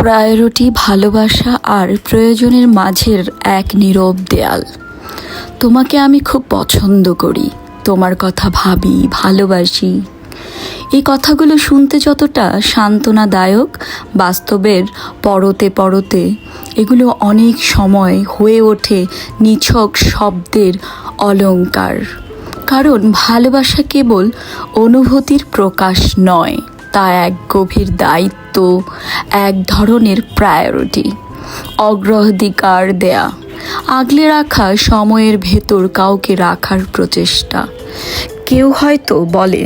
Priority ভালোবাসা আর প্রয়োজনের মাঝের এক নীরব দেয়াল। তোমাকে আমি খুব পছন্দ করি, তোমার কথা ভাবি, ভালোবাসি। এই কথাগুলো শুনতে যতটা সান্ত্বনাদায়ক, বাস্তবের পরতে পরতে, এগুলো অনেক সময় হয়ে ওঠে নিছক শব্দের অলংকার কারণ ভালোবাসা কেবল অনুভূতির প্রকাশ নয়। তা এক গভীর দায়িত্ব, এক ধরনের প্রায়োরিটি অগ্রাধিকার দেয়া, আগলে রাখা সময়ের ভেতর কাউকে রাখার প্রচেষ্টা। কেউ হয়তো বলে,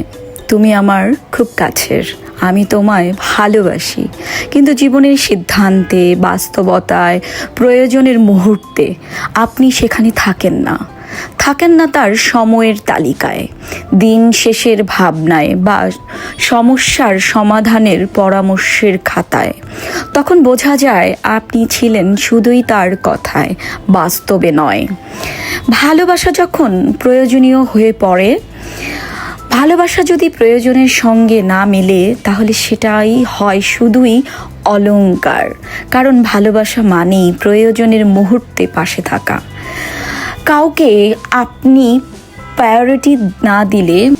তুমি আমার খুব কাছের, আমি তোমায় ভালোবাসি। কিন্তু জীবনের সিদ্ধান্তে, বাস্তবতায়, প্রয়োজনের মুহূর্তে আপনি সেখানে থাকেন না। থাকেন না তার সময়ের তালিকায়। দিন শেষের ভাবনায় বা সমস্যার সমাধানের পরামর্শের খাতায়। তখন বোঝা যায় আপনি ছিলেন শুধুই তার কথায়, বাস্তবে নয়। ভালোবাসা যখন প্রয়োজনীয় হয়ে পড়ে, ভালোবাসা যদি প্রয়োজনের সঙ্গে না মেলে, তাহলে সেটাই হয় শুধুই অলংকার কারণ ভালোবাসা মানেই প্রয়োজনের মুহূর্তে পাশে থাকা। কাউকে আপনি প্রায়োরিটি না দিলে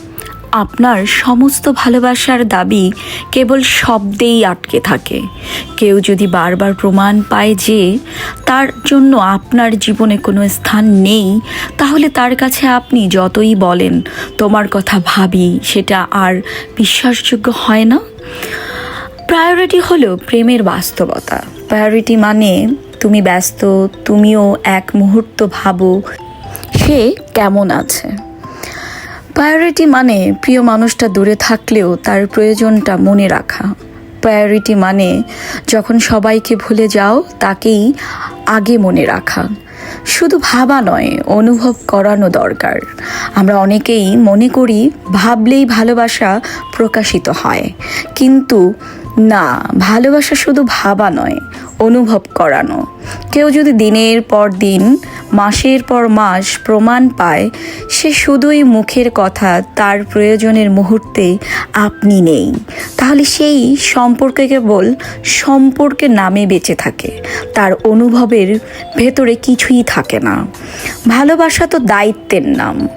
আপনার সমস্ত ভালোবাসার দাবি কেবল শব্দেই আটকে থাকে। কেউ যদি বারবার প্রমাণ পায় যে তার জন্য আপনার জীবনে কোনো স্থান নেই, তাহলে তার কাছে আপনি যতই বলেন, তোমার কথা ভাবি, সেটা আর বিশ্বাসযোগ্য হয় না। প্রায়োরিটি হলো প্রেমের বাস্তবতা। প্রায়োরিটি মানে তুমি ব্যস্ত, তুমিও এক মুহূর্ত ভাবো সে কেমন আছে। প্রায়োরিটি মানে প্রিয় মানুষটা দূরে থাকলেও তার প্রয়োজনটা মনে রাখা। প্রায়োরিটি মানে যখন সবাইকে ভুলে যাও, তাকেই আগে মনে রাখা। শুধু ভাবা নয়, অনুভব করানো দরকার। আমরা অনেকেই মনে করি, ভাবলেই ভালোবাসা প্রকাশিত হয়। কিন্তু না, ভালোবাসা শুধু ভাবা নয় অনুভব করানো। কেউ যদি দিনের পর দিন, মাসের পর মাস প্রমাণ পায়, সে শুধুই মুখের কথা, তার প্রয়োজনের মুহূর্তে আপনি নেই। তাহলে সেই সম্পর্কে কেবল সম্পর্কের নামে বেঁচে থাকে। তার অনুভবের ভেতরে কিছুই থাকে না। ভালোবাসা তো দায়িত্বের নাম।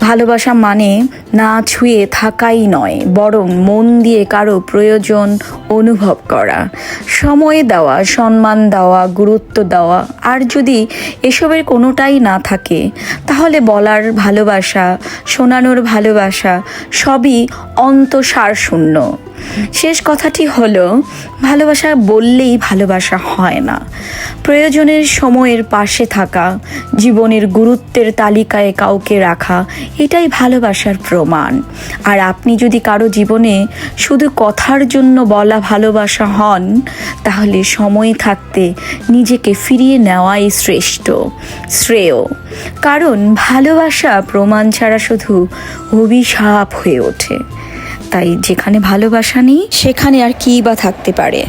ভালোবাসা মানে না ছুঁয়ে থাকাই নয়, বরং মন দিয়ে কারও প্রয়োজন অনুভব করা। সময় দেওয়া, সম্মান দেওয়া, গুরুত্ব দেওয়া, আর যদি এসবের কোনোটাই না থাকে, তাহলে বলার ভালোবাসা, শোনানোর ভালোবাসা সবই অন্তঃসার শূন্য শেষ কথাটি হলো, ভালোবাসা বললেই ভালোবাসা হয় না। প্রয়োজনের সময়ের পাশে থাকা, জীবনের গুরুত্বের তালিকায় কাউকে রাখা, এটাই ভালোবাসার প্রমাণ। আর আপনি যদি কারও জীবনে শুধু কথার জন্য বলা ভালোবাসা হন, তাহলে সময় থাকতে নিজেকে ফিরিয়ে নেওয়াই শ্রেষ্ঠ, শ্রেয়। কারণ ভালোবাসা প্রমাণ ছাড়া শুধু অভিশাপ হয়ে ওঠে। তাই যেখানে ভালোবাসা নেই, সেখানে আর কী বা থাকতে পারে?